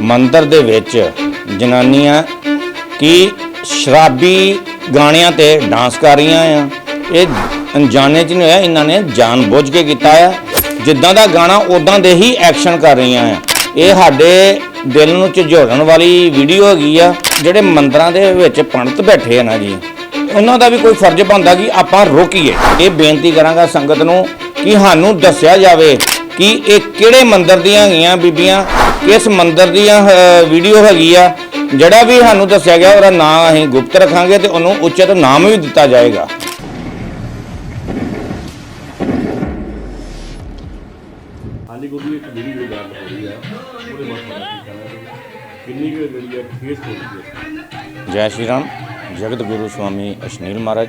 ਮੰਦਰ ਦੇ ਵਿੱਚ ਜਨਾਨੀਆਂ ਕੀ ਸ਼ਰਾਬੀ ਗਾਣਿਆਂ ਤੇ ਡਾਂਸ ਕਰ ਰਹੀਆਂ ਆ। ਇਹ ਅਣਜਾਣੇ ਚ ਨਹੀਂ ਹੋਇਆ, ਇਹਨਾਂ ਨੇ ਜਾਣ ਬੁੱਝ ਕੇ ਕੀਤਾ ਆ। ਜਿੱਦਾਂ ਦਾ ਗਾਣਾ ਉਦਾਂ ਦੇ ਹੀ ਐਕਸ਼ਨ ਕਰ ਰਹੀਆਂ ਆ। ਇਹ ਸਾਡੇ ਦਿਲ ਨੂੰ ਝੰਜੋੜਨ ਵਾਲੀ ਵੀਡੀਓ ਹੈਗੀ ਆ, ਜਿਹੜੇ ਮੰਦਰਾਂ ਦੇ ਵਿੱਚ ਪੰਡਤ ਬੈਠੇ ਆ ਨਾ ਜੀ। ਉਹਨਾਂ ਦਾ ਵੀ ਕੋਈ ਫਰਜ਼ ਬਣਦਾ ਕਿ ਆਪਾਂ ਰੋਕੀਏ। ਇਹ ਬੇਨਤੀ ਕਰਾਂਗਾ ਸੰਗਤ ਨੂੰ ਕਿ ਸਾਨੂੰ ਦੱਸਿਆ ਜਾਵੇ ਕਿ ਇਹ ਕਿਹੜੇ ਮੰਦਰ ਦੀਆਂ ਹੈਗੀਆਂ ਬੀਬੀਆਂ ਕਿਸ ਮੰਦਿਰ ਦੀਆਂ ਵੀਡੀਓ ਹੈਗੀ ਆ। ਜਿਹੜਾ ਵੀ ਸਾਨੂੰ ਦੱਸਿਆ ਗਿਆ ਉਹਦਾ ਨਾਮ ਅਸੀਂ ਗੁਪਤ ਰੱਖਾਂਗੇ ਤੇ ਉਹਨੂੰ ਉਚਿਤ ਨਾਮ ਵੀ ਦਿੱਤਾ ਜਾਏਗਾ। ਹਾਂਜੀ ਗੁਰੂ ਜੀ ਇੱਕ ਜਿਹੜੀ ਵੀ ਗੱਲ ਹੋ ਰਹੀ ਆ ਉਹਦੇ ਬਾਰੇ ਪਤਾ ਕੀ ਕਹਿਣਾ ਹੈ ਕਿੰਨੀ ਕੁ ਜਿਹੜੀ ਹੈ ਫੇਸ ਹੋ ਰਹੀ ਹੈ? ਜੈ ਸ਼੍ਰੀ ਰਾਮ ਜਗਤ ਗੁਰੂ ਸਵਾਮੀ ਅਸ਼ਨੀਲ ਮਹਾਰਾਜ।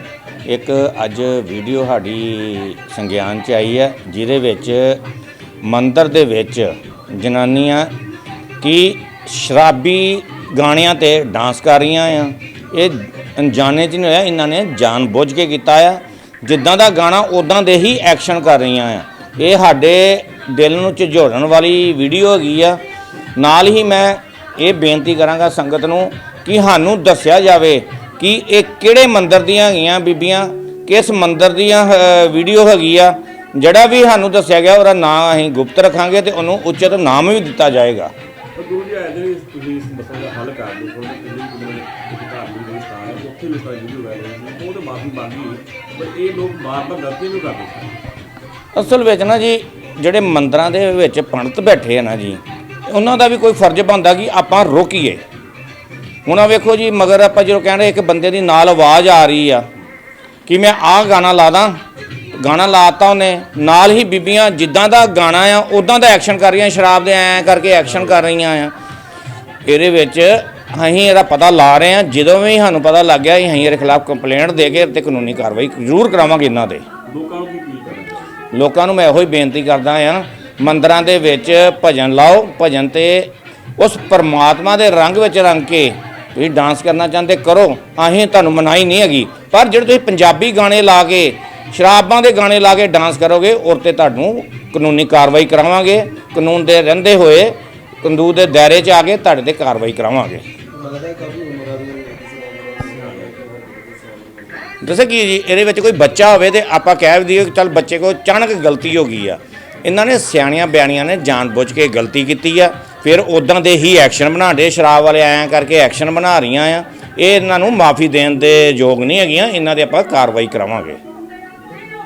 ਇੱਕ ਅੱਜ ਵੀਡੀਓ ਸਾਡੀ ਸੰਗਿਆਨ ਚ ਆਈ ਹੈ ਜਿਹਦੇ ਵਿੱਚ ਮੰਦਿਰ ਦੇ ਵਿੱਚ ਜਨਾਨੀਆਂ ਕਿ ਸ਼ਰਾਬੀ ਗਾਣਿਆਂ ਤੇ ਡਾਂਸ ਕਰ ਰਹੀਆਂ ਆ। ਇਹ ਅਣਜਾਣੇ ਚ ਨਹੀਂ ਹੋਇਆ, ਇਹਨਾਂ ਨੇ ਜਾਣ ਬੁੱਝ ਕੇ ਕੀਤਾ ਆ। ਜਿੱਦਾਂ ਦਾ ਗਾਣਾ ਉਦਾਂ ਦੇ ਹੀ ਐਕਸ਼ਨ ਕਰ ਰਹੀਆਂ ਆ। ਇਹ ਸਾਡੇ ਦਿਲ ਨੂੰ ਝੰਜੋੜਨ ਵਾਲੀ ਵੀਡੀਓ ਹੈਗੀ ਆ। ਨਾਲ ਹੀ ਮੈਂ ਇਹ ਬੇਨਤੀ ਕਰਾਂਗਾ ਸੰਗਤ ਨੂੰ ਕਿ ਸਾਨੂੰ ਦੱਸਿਆ ਜਾਵੇ ਕਿ ਇਹ ਕਿਹੜੇ ਮੰਦਰ ਦੀਆਂ ਹੈਗੀਆਂ ਬੀਬੀਆਂ, ਕਿਸ ਮੰਦਰ ਦੀਆਂ ਵੀਡੀਓ ਹੈਗੀ ਆ। ਜਿਹੜਾ ਵੀ ਸਾਨੂੰ ਦੱਸਿਆ ਗਿਆ, ਉਹਦਾ ਨਾਂ ਅਸੀਂ ਗੁਪਤ ਰੱਖਾਂਗੇ ਤੇ ਉਹਨੂੰ ਉਚਿਤ ਨਾਮ ਵੀ ਦਿੱਤਾ ਜਾਏਗਾ। ਗੁਰੂ ਜੀ ਆਏ ਜਿਹੜੇ ਤੁਸੀਂ ਇਸ ਮਸਲੇ ਦਾ ਹੱਲ ਕਰ ਦਿਓ ਕੋਈ ਕਿੰਨੀ ਕੁ ਇੱਕ ਧਾਰਮਿਕ ਦੇ ਸਥਾਨ ਹੈ, ਉੱਥੇ ਵੀ ਸਾਰੀ ਵੀਡੀਓ ਵਾਇਰਲ ਹੋਈ ਉਹ ਤਾਂ ਮਾਫੀ ਮੰਗੀ ਪਰ ਇਹ ਲੋਕ ਬਾਰ-ਬਾਰ ਗਲਤੀ ਨੂੰ ਕਰਦੇ ਸਨ ਅਸਲ ਵਿੱਚ ਨਾ ਜੀ, ਜਿਹੜੇ ਮੰਦਰਾਂ ਦੇ ਵਿੱਚ ਪੰਡਤ ਬੈਠੇ ਆ ਨਾ ਜੀ, ਉਹਨਾਂ ਦਾ ਵੀ ਕੋਈ ਫਰਜ਼ ਬਣਦਾ ਕਿ ਆਪਾਂ ਰੋਕੀਏ। ਹੁਣ ਆ ਵੇਖੋ ਜੀ, ਮਗਰ ਆਪਾਂ ਜਦੋਂ ਕਹਿੰਦੇ ਇੱਕ ਬੰਦੇ ਦੀ ਨਾਲ ਆਵਾਜ਼ ਆ ਰਹੀ ਆ, ਕਿ ਮੈਂ ਆਹ ਗਾਣਾ ਲਾ ਦਾਂ ਗਾਣਾ ਲਾਤਾ ਉਹਨੇ ਨਾਲ ਹੀ ਬੀਬੀਆਂ ਜਿੱਦਾਂ ਦਾ ਗਾਣਾ ਆ ਉਦਾਂ ਦਾ ਐਕਸ਼ਨ ਕਰ ਰਹੀਆਂ ਸ਼ਰਾਬ ਦੇ ਐਂ ਕਰਕੇ ਐਕਸ਼ਨ ਕਰ ਰਹੀਆਂ ਆ। ਇਹਦੇ ਵਿੱਚ ਅਸੀਂ ਇਹਦਾ ਪਤਾ ਲਾ ਰਹੇ ਹਾਂ ਜਦੋਂ ਵੀ ਸਾਨੂੰ ਪਤਾ ਲੱਗ ਗਿਆ ਅਸੀਂ ਇਹਦੇ ਖਿਲਾਫ ਕੰਪਲੇਂਟ ਦੇ ਕੇ ਤੇ ਕਾਨੂੰਨੀ ਕਾਰਵਾਈ ਜ਼ਰੂਰ ਕਰਾਵਾਂਗੇ ਇਹਨਾਂ ਤੇ ਲੋਕਾਂ ਨੂੰ ਕੀ ਕੀ ਕਰਨਾ ਲੋਕਾਂ ਨੂੰ ਮੈਂ ਇਹੋ ਹੀ ਬੇਨਤੀ ਕਰਦਾ ਆ ਮੰਦਰਾਂ ਦੇ ਵਿੱਚ ਭਜਨ ਲਾਓ ਭਜਨ ਤੇ ਉਸ ਪਰਮਾਤਮਾ ਦੇ ਰੰਗ ਵਿੱਚ ਰੰਗ ਕੇ ਤੁਸੀਂ ਡਾਂਸ ਕਰਨਾ ਚਾਹੁੰਦੇ ਕਰੋ। ਅਸੀਂ ਤੁਹਾਨੂੰ ਮਨਾਹੀ ਨਹੀਂ ਹੈਗੀ ਪਰ ਜਿਹੜੇ ਤੁਸੀਂ ਪੰਜਾਬੀ ਗਾਣੇ ਲਾ ਕੇ ਸ਼ਰਾਬਾਂ ਦੇ ਗਾਣੇ ਲਾ ਕੇ ਡਾਂਸ ਕਰੋਗੇ, ਔਰ ਤੇ ਤੁਹਾਨੂੰ ਕਾਨੂੰਨੀ ਕਾਰਵਾਈ ਕਰਾਵਾਂਗੇ। ਕਾਨੂੰਨ ਦੇ ਰਹਿੰਦੇ ਹੋਏ ਕਾਨੂੰਨ ਦੇ ਦਾਇਰੇ 'ਚ ਆ ਕੇ ਤੁਹਾਡੇ ਤੇ ਕਾਰਵਾਈ ਕਰਾਵਾਂਗੇ। ਦੱਸੇ ਕੀ ਜੀ, ਇਹਦੇ ਵਿੱਚ ਕੋਈ ਬੱਚਾ ਹੋਵੇ ਤੇ ਆਪਾਂ ਕਹਿ ਵੀ ਦਈਏ ਚੱਲ ਬੱਚੇ ਕੋਲ ਅਚਾਨਕ ਗਲਤੀ ਹੋ ਗਈ ਆ। ਇਹਨਾਂ ਨੇ ਸਿਆਣੀਆਂ ਬਿਆਣੀਆਂ ਨੇ ਜਾਣਬੁੱਝ ਕੇ ਗਲਤੀ ਕੀਤੀ ਆ। ਫਿਰ ਉਦਾਂ ਦੇ ਹੀ ਐਕਸ਼ਨ ਬਣਾਉਂਦੇ ਸ਼ਰਾਬ ਵਾਲੇ ਆਇਆਂ ਕਰਕੇ ਐਕਸ਼ਨ ਬਣਾ ਰਹੀਆਂ ਆ। ਇਹ ਇਹਨਾਂ ਨੂੰ ਮਾਫੀ ਦੇਣ ਦੇ ਯੋਗ ਨਹੀਂ ਹੈਗੀਆਂ, ਇਹਨਾਂ ਦੇ ਆਪਾਂ ਕਾਰਵਾਈ ਕਰਾਵਾਂਗੇ।